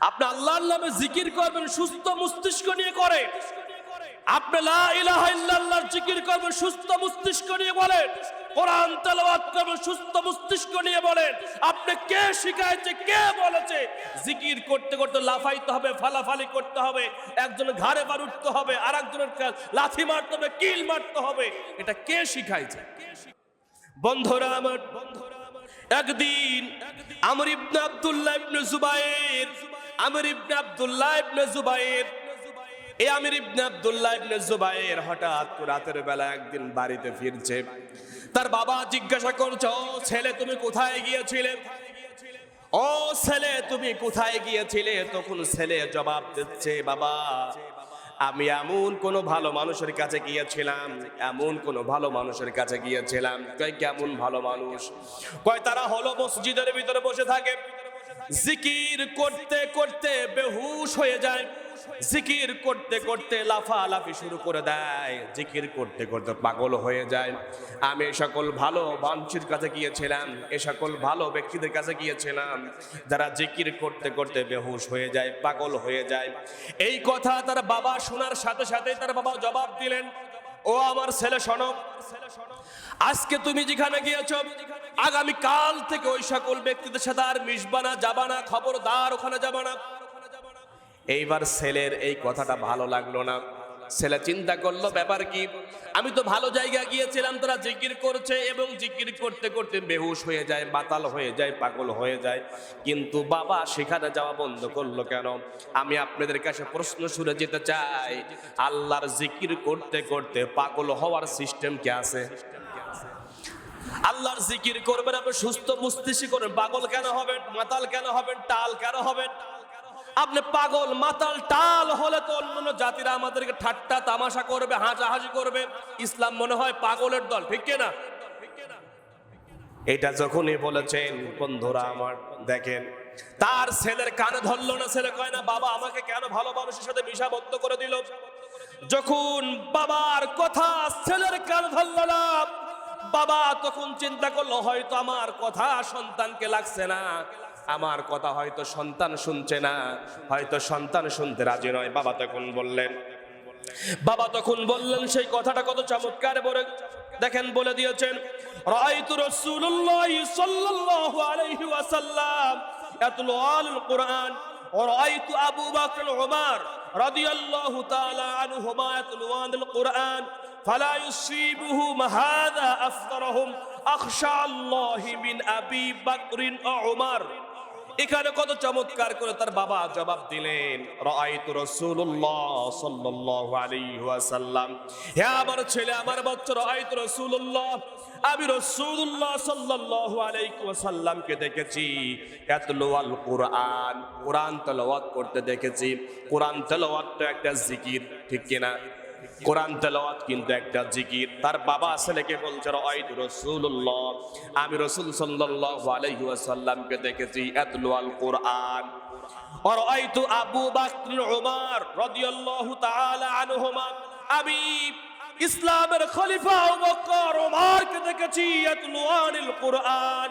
আপনি আল্লাহর নামে জিকির করবেন, সুস্থ মস্তিষ্ক নিয়ে করে। আপনি লা ইলাহা ইল্লাল্লাহর জিকির করবেন, সুস্থ মস্তিষ্ক নিয়ে বলেন। কোরআন তেলাওয়াত করবেন, সুস্থ মস্তিষ্ক নিয়ে বলেন। আপনি কে শিখাইছে, কে বলেছে? জিকির করতে করতে লাফাইতে হবে, ফালাফালি করতে হবে। একজনের ঘাড়ে বার উঠতে হবে আর একজনের কা- লাথি মারতে হবে, কিল মারতে হবে। এটা কে শিখাইছে? বন্ধুরা আমার বন্ধুরা একদিন আমর ইবনে আব্দুল্লাহ ইবনে জুবাইর আমর ইবনে আব্দুল্লাহ ইবনে জুবাইর। এই আমির ইবনে আব্দুল্লাহ ইবনে জুবাইর হঠাৎ রাতের বেলা একদিন বাড়িতে ফিরছে। তার বাবা জিজ্ঞাসা করছে, ও ছেলে, তুমি কোথায় গিয়েছিলে? ও ছেলে, তুমি কোথায় গিয়েছিলে? তখন ছেলে জবাব দিচ্ছে, বাবা, আমি এমন কোন ভালো মানুষের কাছে গিয়েছিলাম, এমন কোন ভালো মানুষের কাছে গিয়েছিলাম। কয়, কেমন ভালো মানুষ? কয়, তারা হলো মসজিদের ভিতরে বসে থাকে। জিকির করতে করতে বেহুশ হয়ে যায়। জিকির করতে করতে লাফালাফি শুরু করে দেয়। জিকির করতে করতে পাগল হয়ে যায়। আমি এ সকল ভালো মানুষের কাছে গিয়েছিলাম। এ সকল ভালো ব্যক্তিদের কাছে গিয়েছিলাম। যারা জিকির করতে করতে বেহুশ হয়ে যায়, পাগল হয়ে যায়। এই কথা তার বাবা শোনার সাথে সাথে তার বাবা জবাব দিলেন ও আমার ছেলে শোনো আজকে তুমি যেখানে গিয়েছ আগামী কাল থেকে ওই সকল ব্যক্তিদের সাথে আর মিশবা না মিশবানা যাবানা খবরদার ওখানে যাবা না। এইবার ছেলের এই কথাটা ভালো লাগল না। ছেলে চিন্তা করল, ব্যাপার কি? আমি তো ভালো জায়গায় গিয়েছিলাম, তারা জিকির করছে এবং জিকির করতে করতে বেহুশ হয়ে যায়, বাতাল হয়ে যায়, পাগল হয়ে যায়। কিন্তু বাবা সেখানে যাওয়া বন্ধ করল কেন? আমি আপনাদের কাছে প্রশ্ন শুনে যেতে চাই, আল্লাহর জিকির করতে করতে পাগল হওয়ার সিস্টেম কি আছে? আল্লাহর জিকির করবেন আপনি সুস্থ মস্তিষ্ক করবেন, পাগল কেন হবেন, মাতাল কেন হবেন, টাল কেন হবেন? আপনি পাগল, মাতাল, টাল হলে তো অন্যান্য জাতিরা আমাদেরকে ঠাট্টা, তামাশা করবে হাসাহাসি করবে। ইসলাম মনে হয় পাগলের দল, ঠিক না? এটা যখনই বলেছেন, বন্ধুরা আমার, দেখেন। তার ছেলের কানে ধরলো না, ছেলে কয় না, বাবা, আমাকে কেন ভালো মানুষের সাথে বিষাবদ্ধ করে দিল? যখন বাবার কথা ছেলের কানে ধরলো না, বাবা তখন চিন্তা করল, হয়তো আমার কথা সন্তানকে লাগছে না। আমার কথা হয়তো সন্তান শুনছে না, হয়তো সন্তান শুনতে রাজি নয়। বাবা তখন বললেন, বাবা তখন বললেন, সেই কথাটা কত চমৎকার বলে, দেখেন, বলে দিয়েছেন রাইতু রাসূলুল্লাহ সাল্লাল্লাহু আলাইহি ওয়াসাল্লাম ইয়াতলু আল কুরআন রাইতু আবু বকর ওমর রাদিয়াল্লাহু তাআলা আনহুমা ইয়াতলু আল কুরআন, ফালা ইউসিবুহুম হাযা আফদারহুম, আখশা আল্লাহি মিন আবি বকর ওমর এখানে কত চমৎকার করে তার বাবা জবাব দিলেন, রাআইতু রাসূলুল্লাহ সাল্লাল্লাহু আলাইহি ওয়াসাল্লাম। হে আমার ছেলে, আমার বাচ্চা, রাআইতু রাসূলুল্লাহ। আমি রাসূলুল্লাহ সাল্লাল্লাহু আলাইহি ওয়াসাল্লামকে দেখেছি। ইয়াতলু আল কুরআন, কোরআন তেলাওয়াত করতে দেখেছি। কোরআন তেলাওয়াত তো একটা জিকির, ঠিক কিনা? কোরআন তেলাওয়াত কিন্তু একটা জিকির। তার বাবা ছেলেকে বলছে রয়দ রসুল্লাহ আমি রসুল সাল্লাহ আলহিউসাল্লামকে দেখেছি এতলু আল কোরআন। আইতু আবু বকর উমর রাদিয়াল্লাহু তাআলা আনহুমা। আমি ইসলামের খলিফা আবু বকর ওমরকে দেখেছি ইয়াতলু আনিল কোরআন।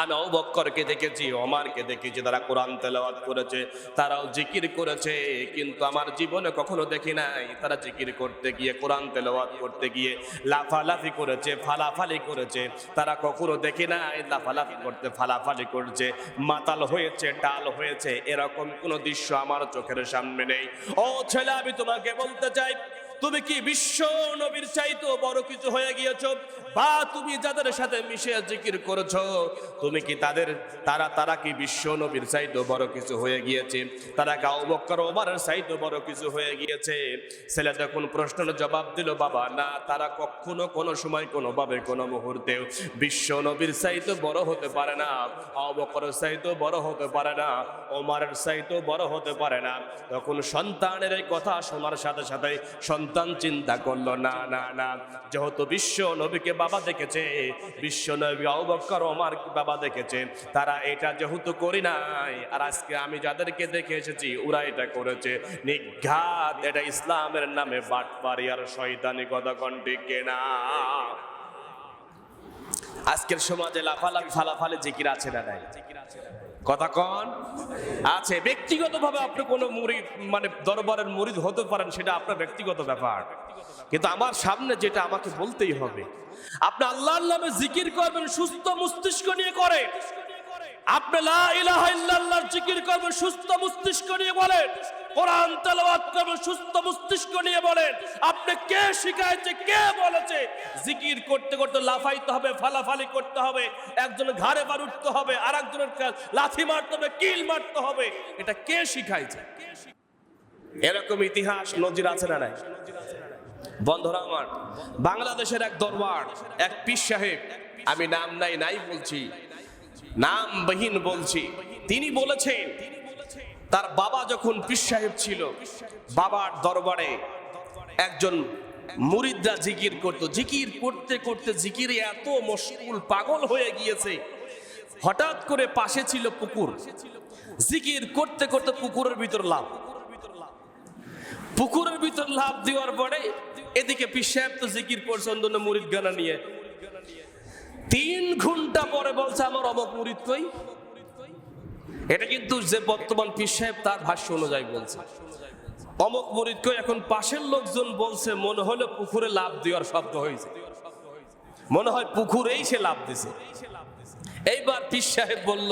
আমি অবক্করকে দেখেছি, ওমারকে দেখেছি, তারা কোরআন তেলাওয়াত করেছে, তারাও জিকির করেছে, কিন্তু আমার জীবনে কখনো দেখি নাই, তারা জিকির করতে গিয়ে, কোরআন তেলাওয়াত করতে গিয়ে লাফালাফি করেছে, ফালাফালি করেছে, তারা কখনো দেখি নাই, লাফালাফি করতে, ফালাফালি করছে, মাতাল হয়েছে, টাল হয়েছে, এরকম কোনো দৃশ্য আমার চোখের সামনে নেই। ও ছেলে, আমি তোমাকে বলতে চাই, তুমি কি বিশ্ব নবীর চাইতো বড় কিছু হয়ে গিয়েছো? বা তুমি যাদের সাথে মিশে জিকির করেছ, তুমি কি তাদের, তারা তারা কি বিশ্ব নবীর চাইতো বড় কিছু হয়ে গিয়েছে? তারা গাও বক্কর ওমারের চাইতো বড় কিছু হয়ে গিয়েছে? ছেলে তখন প্রশ্নের জবাব দিল, বাবা, না, তারা কখনো কোনো সময়, কোনোভাবে, কোনো মুহূর্তেও বিশ্ব নবীর চাইতো বড় হতে পারে না। অবকরের চাইতো বড় হতে পারে না ওমারের চাইতো বড় হতে পারে না। তখন সন্তানের এই কথা শোনার সাথে সাথে সন্তান চিন্তা করল, না না না, যেহেতু বিশ্ব নবীকে বাবা দেখেছে। বিশ্ব নবী অবকর ওমার বাবা দেখেছে। তারা এটা যেহেতু করি নাই, আর আজকে আমি যাদেরকে দেখে এসেছি, ওরা এটা করেছে। নিঘাত, এটা ইসলামের নামে বাটপারি আর শয়তানি কথা কেনা। আজকের সমাজে লাফালাফি ফালাফালে জিকির আছে না নাই? কথা কন। আছে, ব্যক্তিগতভাবে আপনি কোনো মুরিদ মানে দরবারের মুরিদ হতে পারেন, সেটা আপনার ব্যক্তিগত ব্যাপার। কিন্তু আমার সামনে যেটা আমাকে বলতেই হবে, আপনি আল্লাহর নামে জিকির করবেন, সুস্থ মস্তিষ্ক নিয়ে করে। আপনি জিকির সুস্থ মস্তিষ্ক নিয়ে বলেন। সুস্থ মস্তিষ্ক নিয়ে বলেন। আপনি কে শিখাইছে, কে বলেছে? জিকির করতে করতে লাফাইতে হবে, ফালাফালি করতে হবে, একজনের ঘাড়ে বার উঠতে হবে আর একজনের লাথি মারতে হবে, কিল মারতে হবে। এটা কে শিখাইছে? এরকম ইতিহাস নজির আছে না বন্ধুরা আমার, বাংলাদেশের এক দরবার, এক পীর সাহেব, আমি নাম নাই নাই বলছি নামবিহীন বলছি। তিনি বলেছেন, তার বাবা যখন পীর সাহেব ছিল, বাবার দরবারে একজন মুরিদরা জিকির করত। জিকির করতে করতে জিকিরে এত মশগুল পাগল হয়ে গিয়েছে। হঠাৎ করে পাশে ছিল পুকুর। জিকির করতে করতে পুকুরের ভিতর লাভ। পুকুরের ভিতর লাভ দেওয়ার পরে এদিকে পীর সাহেব তো জিকির করছে অন্য মুরিদ গানা নিয়ে। তিন ঘণ্টা পরে বলছে, আমার অমক মুরিদ কই এটা কিন্তু যে বর্তমান পীর সাহেব তার ভাষ্য অনুযায়ী বলছে। অমক মুরিদ কই, এখন পাশের লোকজন বলছে, মনে হলো পুকুরে লাভ দেওয়ার শব্দ হয়েছে। মনে হয় পুকুরেই সে লাভ দিছে। এইবার পীর সাহেব বলল,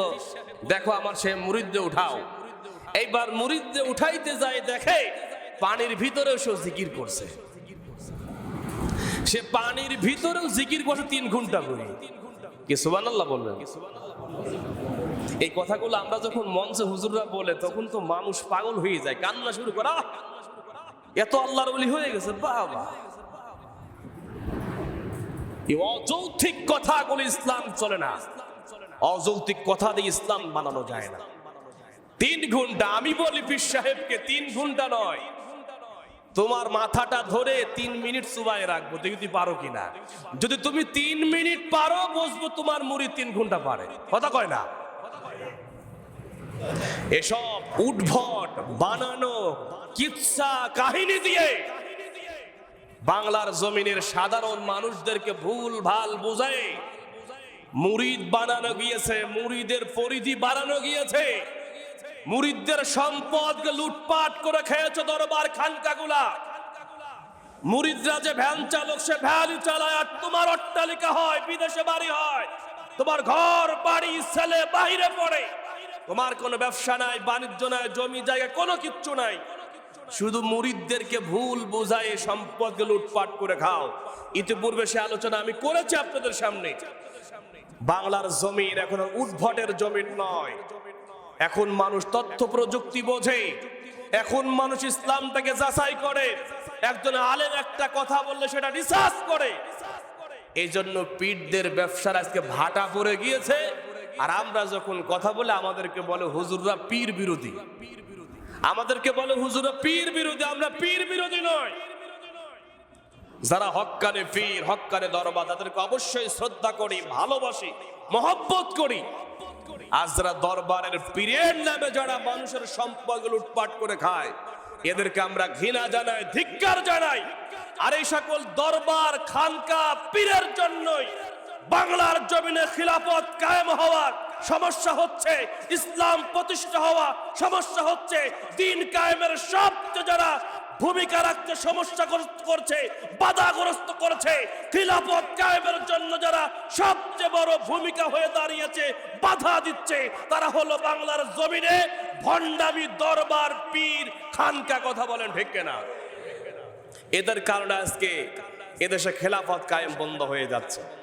দেখো আমার সে মুরিদে উঠাও। এইবার মুরিদে উঠাইতে যায়, দেখে পানির ভিতরেও সে জিকির করছে। সে পানির ভিতরেও জিকির করছে তিন ঘণ্টা করে। কি সুবহানাল্লাহ বলবেন? এই কথাগুলো আমরা যখন মঞ্চে হুজুররা বলে, তখন তো মানুষ পাগল হয়ে যায়, কান্না শুরু করা এত আল্লাহর বলি হয়ে গেছে, বাবা! অযৌক্তিক কথাগুলো ইসলাম চলে না। অযৌক্তিক কথা দিয়ে ইসলাম বানানো যায় না। তিন ঘণ্টা, আমি বলি পীর সাহেবকে তিন ঘণ্টা নয় তোমার মাথাটা ধরে তিন মিনিট সুবাই রাখব, দেখি পারো কিনা। যদি তুমি তিন মিনিট পারো, বসবো তোমার মুড়ি তিন ঘণ্টা পারে। কথা কয় না? এসব উদ্ভট, বানানো কিচ্ছা কাহিনী দিয়ে বাংলার জমিনের সাধারণ মানুষদেরকে ভুল ভালো বোঝায়। মুরিদ বানানো গিয়েছে মুরিদের পরিধি বাড়ানো গিয়েছে। মুরিদদের সম্পদকে লুটপাট করে খেয়েছে দরবার খানকাগুলা। মুরিদরা যে ভ্যান চালক, সে ভ্যানই চালায়, আর তোমার অট্টালিকা হয়, বিদেশে বাড়ি হয়। তোমার ঘর, বাড়ি, ছেলে বাইরে পড়ে। তোমার কোনো ব্যবসা নাই, বাণিজ্য নাই, জমি জায়গা কোনো কিচ্ছু নাই। শুধু মুরিদদেরকে ভুল বোঝায় সম্পদকে লুটপাট করে খাও। ইতিপূর্বে সে আলোচনা আমি করেছি আপনাদের সামনে। বাংলার জমিন এখন উদ্ভটের জমিন নয়। এখন মানুষ তথ্য প্রযুক্তি বোঝে। এখন মানুষ ইসলামটাকে যাচাই করে। একজন আলেম একটা কথা বললে সেটা রিসার্চ করে। এই জন্য পীরদের ব্যবসার আজকে ভাটা পড়ে গিয়েছে। আর আমরা যখন কথা বলে আমাদেরকে বলে, হুজুররা পীর বিরোধী। আমাদেরকে বলে, হুজুররা পীর বিরোধী। আমরা পীর বিরোধী নয় যারা হক্কানে পীর হক্কানে দরবার, তাদেরকে অবশ্যই শ্রদ্ধা করি, ভালোবাসি, মহব্বত করি। আজ যারা দরবারের পীরের নামে যারা মানুষের সম্পদ লুটপাট করে খায়, এদেরকে আমরা ঘৃণা জানাই, ধিক্কার জানাই। আর এই সকল দরবার, খানকা, পীরের জন্যই বাংলার জমিনে খিলাফত কায়েম হওয়ার সমস্যা হচ্ছে, ইসলাম প্রতিষ্ঠা হওয়া সমস্যা হচ্ছে, দিন কায়েমের সবচেয়ে যারা ভূমিকা রাখতে সমস্যা করছে বাধাগ্রস্ত করছে। খিলাফত কায়েমের জন্য যারা সবচেয়ে বড় ভূমিকা হয়ে দাঁড়িয়েছে, বাধা দিচ্ছে, তারা হলো বাংলার জমিনে ভণ্ডামি দরবার পীর খানকা কথা বলেন ঠিক না এদের কারণে আজকে এদেশে খেলাফত কায়েম বন্ধ হয়ে যাচ্ছে।